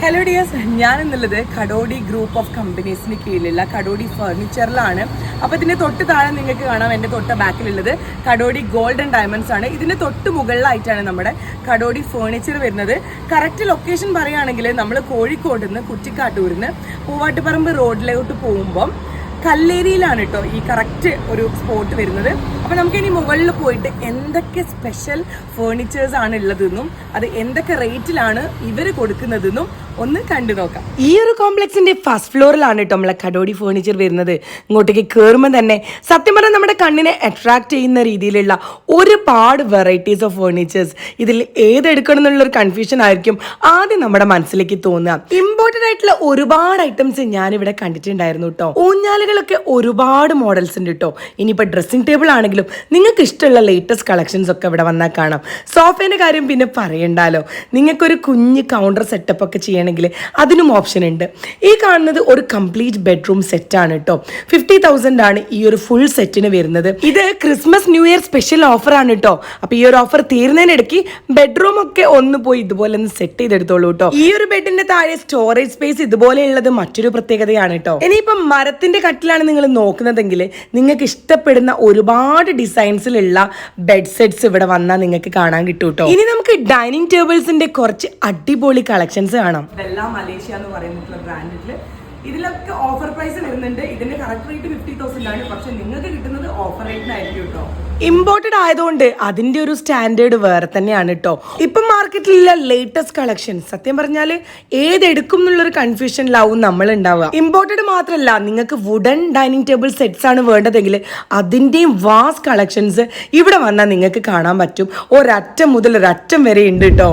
Hello dears ഞാൻ എന്നുള്ളത് കടോടി group of കമ്പനീസിന് കീഴിലുള്ള കടോടി ഫർണിച്ചറിലാണ് അപ്പോൾ ഇതിന്റെ തൊട്ട് താഴെ നിങ്ങൾക്ക് കാണാം എന്റെ തൊട്ട് ബാക്കിലുള്ളത് കടോടി ഗോൾഡൻ ഡയമണ്ട്സ് ആണ്. ഇതിന്റെ തൊട്ട് മുകളിലായിട്ടാണ് നമ്മുടെ കടോടി ഫേർണിച്ചർ വരുന്നത്. കറക്റ്റ് ലൊക്കേഷൻ പറയുകയാണെങ്കിൽ നമ്മൾ കോഴിക്കോട് നിന്ന് കുറ്റിക്കാട്ടൂരിൽ നിന്ന് പൂവാട്ടുപറമ്പ് റോഡിലോട്ട് പോകുമ്പം കല്ലേരിയിലാണ് കേട്ടോ ഈ കറക്റ്റ് ഒരു സ്പോട്ട് വരുന്നത്. അപ്പോൾ നമുക്ക് ഇനി മുകളിൽ പോയിട്ട് എന്തൊക്കെ സ്പെഷ്യൽ ഫേർണിച്ചേഴ്സ് ആണ് ഉള്ളതെന്നും അത് എന്തൊക്കെ റേറ്റിലാണ് ഇവർ കൊടുക്കുന്നതെന്നും ഒന്ന് കണ്ടു നോക്കാം. ഈ ഒരു കോംപ്ലക്സിന്റെ ഫസ്റ്റ് ഫ്ലോറിലാണ് കേട്ടോ നമ്മളെ കടോടി ഫേർണിച്ചർ വരുന്നത്. ഇങ്ങോട്ടേക്ക് കയറുമ്പോൾ തന്നെ സത്യം പറഞ്ഞാൽ നമ്മുടെ കണ്ണിനെ അട്രാക്ട് ചെയ്യുന്ന രീതിയിലുള്ള ഒരുപാട് വെറൈറ്റീസ് ഓഫ് ഫേർണിച്ചേഴ്സ് ഇതിൽ ഏതെടുക്കണം എന്നുള്ളൊരു കൺഫ്യൂഷൻ ആയിരിക്കും ആദ്യം നമ്മുടെ മനസ്സിലേക്ക് തോന്നുക. ഇമ്പോർട്ടന്റ് ആയിട്ടുള്ള ഒരുപാട് ഐറ്റംസ് ഞാൻ ഇവിടെ കണ്ടിട്ടുണ്ടായിരുന്നു കേട്ടോ ഊഞ്ഞാലുകളൊക്കെ ഒരുപാട് മോഡൽസ് ഉണ്ട് കേട്ടോ ഇനിയിപ്പോൾ ഡ്രസ്സിംഗ് ടേബിൾ ആണെങ്കിലും നിങ്ങൾക്ക് ഇഷ്ടമുള്ള ലേറ്റസ്റ്റ് കളക്ഷൻസ് ഒക്കെ ഇവിടെ വന്നാൽ കാണാം. സോഫേന്റെ കാര്യം പിന്നെ പറയണ്ടല്ലോ നിങ്ങൾക്കൊരു കുഞ്ഞ് കൗണ്ടർ സെറ്റപ്പ് ഒക്കെ ചെയ്യണമെങ്കിൽ അതിനും ഓപ്ഷൻ ഉണ്ട്. ഈ കാണുന്നത് ഒരു കംപ്ലീറ്റ് ബെഡ്റൂം സെറ്റാണ് കേട്ടോ. ഫിഫ്റ്റി തൗസൻഡ് ആണ് ഈ ഒരു ഫുൾ സെറ്റിന് വരുന്നത്. ഇത് Christmas new year special offer ആണ് കേട്ടോ. അപ്പോൾ ഈ ഒരു ഓഫർ തീരുന്നതിനിടയ്ക്ക് ബെഡ്റൂം ഒക്കെ ഒന്ന് പോയി ഇതുപോലെ ഒന്ന് സെറ്റ് ചെയ്തെടുത്തോളൂ കേട്ടോ. ഈ ഒരു ബെഡിന്റെ താഴെ സ്റ്റോറേജ് സ്പേസ് ഇതുപോലെയുള്ളത് മറ്റൊരു പ്രത്യേകതയാണ് കേട്ടോ. ഇനിയിപ്പം മരത്തിന്റെ കട്ടിലാണ് നിങ്ങൾ നോക്കുന്നതെങ്കിൽ നിങ്ങൾക്ക് ഇഷ്ടപ്പെടുന്ന ഒരുപാട് ഡിസൈൻസിലുള്ള ബെഡ് സെറ്റ്സ് ഇവിടെ വന്നാൽ നിങ്ങൾക്ക് കാണാൻ കിട്ടും കേട്ടോ ഇനി നമുക്ക് ഡൈനിങ് ടേബിൾസിന്റെ കുറച്ച് അടിപൊളി കളക്ഷൻസ് കാണാം. ഇതെല്ലാം മലേഷ്യ എന്ന് പറയുന്ന ബ്രാൻഡിൽ ഇതിലൊക്കെ ഓഫർ പ്രൈസ് വരുന്നുണ്ട്. ഇതിന്റെ കറക്റ്റ് റേറ്റ് ഫിഫ്റ്റി തൗസൻഡ് ആണ്. പക്ഷെ നിങ്ങൾക്ക് കിട്ടുന്നത് ഓഫർ റേറ്റിനായിരിക്കും കേട്ടോ ഇമ്പോർട്ടഡ് ആയതുകൊണ്ട് അതിന്റെ ഒരു സ്റ്റാൻഡേർഡ് വേറെ തന്നെയാണ് കേട്ടോ ഇപ്പം മാർക്കറ്റിലുള്ള ലേറ്റസ്റ്റ് കളക്ഷൻ സത്യം പറഞ്ഞാൽ ഏതെടുക്കും എന്നുള്ളൊരു കൺഫ്യൂഷനിലാവും നമ്മൾ ഉണ്ടാവുക ഇമ്പോർട്ടഡ് മാത്രമല്ല നിങ്ങൾക്ക് വുഡൻ ഡൈനിങ് ടേബിൾ സെറ്റ്സ് ആണ് വേണ്ടതെങ്കിൽ അതിന്റെയും വാസ് കളക്ഷൻസ് ഇവിടെ വന്നാൽ നിങ്ങൾക്ക് കാണാൻ പറ്റും. ഒരറ്റം മുതൽ ഒരറ്റം വരെ ഉണ്ട് കേട്ടോ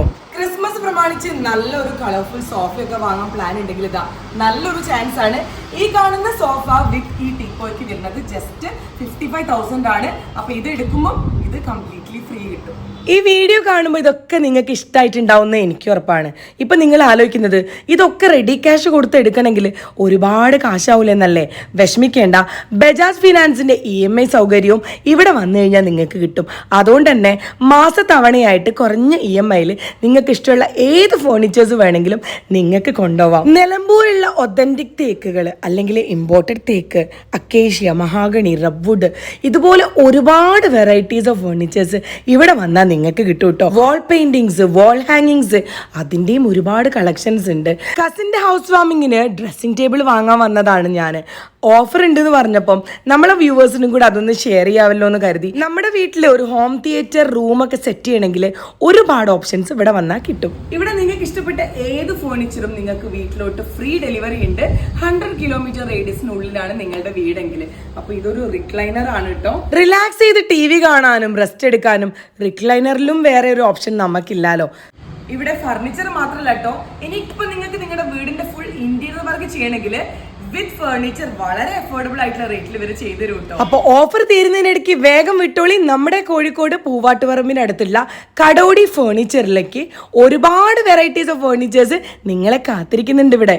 പ്രമാണിച്ച് നല്ലൊരു കളർഫുൾ സോഫയൊക്കെ വാങ്ങാൻ പ്ലാൻ ഉണ്ടെങ്കിൽ ഇതാ നല്ലൊരു ചാൻസ് ആണ്. ഈ കാണുന്ന സോഫ വിത്ത് ഈ ടിക്കോയ്ക്ക് വരുന്നത് ജസ്റ്റ് ഫിഫ്റ്റി ഫൈവ് തൗസൻഡ് ആണ്. അപ്പൊ ഇത് എടുക്കുമ്പോൾ ഇത് കംപ്ലീറ്റ്ലി ഫ്രീ കിട്ടും. ഈ വീഡിയോ കാണുമ്പോൾ ഇതൊക്കെ നിങ്ങൾക്ക് ഇഷ്ടമായിട്ടുണ്ടാവുന്ന എനിക്ക് ഉറപ്പാണ്. ഇപ്പം നിങ്ങൾ ആലോചിക്കുന്നത് ഇതൊക്കെ റെഡി ക്യാഷ് കൊടുത്ത് എടുക്കണമെങ്കിൽ ഒരുപാട് കാശാവൂലെന്നല്ലേ? വിഷമിക്കേണ്ട. ബജാജ് ഫിനാൻസിന്റെ ഇ എം ഐ സൗകര്യവും ഇവിടെ വന്നു കഴിഞ്ഞാൽ നിങ്ങൾക്ക് കിട്ടും. അതുകൊണ്ട് തന്നെ മാസത്തവണയായിട്ട് കുറഞ്ഞ ഇ എം ഐയിൽ നിങ്ങൾക്ക് ഇഷ്ടമുള്ള ഏത് ഫേർണിച്ചേഴ്സ് വേണമെങ്കിലും നിങ്ങൾക്ക് കൊണ്ടുപോവാം. നിലമ്പൂരുള്ള ഒതന്റിക് തേക്കുകൾ അല്ലെങ്കിൽ ഇമ്പോർട്ടഡ് തേക്ക് അക്കേഷ്യ മഹാഗണി റബ്വുഡ് ഇതുപോലെ ഒരുപാട് വെറൈറ്റീസ് ഓഫ് ഫേർണിച്ചേഴ്സ് ഇവിടെ വന്നാൽ നിങ്ങൾക്ക് കിട്ടും കേട്ടോ വാൾ പെയിന്റിങ്സ് വാൾ ഹാങ്ങിങ്സ് അതിന്റെയും ഒരുപാട് കളക്ഷൻസ് ഉണ്ട്. കസിന്റെ ഹൗസ് വാമിങ്ങിന് ഡ്രസ്സിംഗ് ടേബിൾ വാങ്ങാൻ വന്നതാണ് ഞാൻ ഓഫർ ഉണ്ട് എന്ന് പറഞ്ഞപ്പം നമ്മളെ വ്യൂവേഴ്സിനും കൂടെ അതൊന്ന് ഷെയർ ചെയ്യാമല്ലോ എന്ന് കരുതി. നമ്മുടെ വീട്ടിൽ ഒരു ഹോം തിയേറ്റർ റൂമൊക്കെ സെറ്റ് ചെയ്യണമെങ്കിൽ ഒരുപാട് ഓപ്ഷൻസ് ഇവിടെ വന്നാൽ കിട്ടും. ഇവിടെ നിങ്ങൾക്ക് ഇഷ്ടപ്പെട്ട ഏത് ഫേർണിച്ചറും നിങ്ങൾക്ക് വീട്ടിലോട്ട് ഫ്രീ ഡെലിവറി ഉണ്ട്. ഹൺഡ്രഡ് കിലോമീറ്റർ റേഡിയസിനുള്ളിലാണ് നിങ്ങളുടെ വീടെങ്കിൽ അപ്പൊ ഇതൊരു റിക്ലൈനർ ആണ് കേട്ടോ റിലാക്സ് ചെയ്ത് ടി വി കാണാനും റെസ്റ്റ് എടുക്കാനും റിക്ലൈനറിലും വേറെ ഒരു ഓപ്ഷൻ നമുക്കില്ലാലോ. ഇവിടെ ഫർണിച്ചർ മാത്രമല്ല കേട്ടോ ഇനിയിപ്പോ നിങ്ങൾക്ക് നിങ്ങളുടെ വീടിന്റെ ഫുൾ ഇന്റീരിയർ വർക്ക് ചെയ്യണമെങ്കിൽ വിത്ത് ഫർണിച്ചർ വളരെ അഫോർഡബിൾ ആയിട്ടുള്ള റേറ്റിൽ ഇവർ ചെയ്തു തരും കേട്ടോ അപ്പൊ ഓഫർ തീരുന്നതിനിടയ്ക്ക് വേഗം വിട്ടോളി. നമ്മുടെ കോഴിക്കോട് പൂവാട്ടുപറമ്പിനടുത്തുള്ള കടോടി ഫേർണിച്ചറിലേക്ക് ഒരുപാട് വെറൈറ്റീസ് ഓഫ് ഫേർണിച്ചേഴ്സ് നിങ്ങളെ കാത്തിരിക്കുന്നുണ്ട് ഇവിടെ.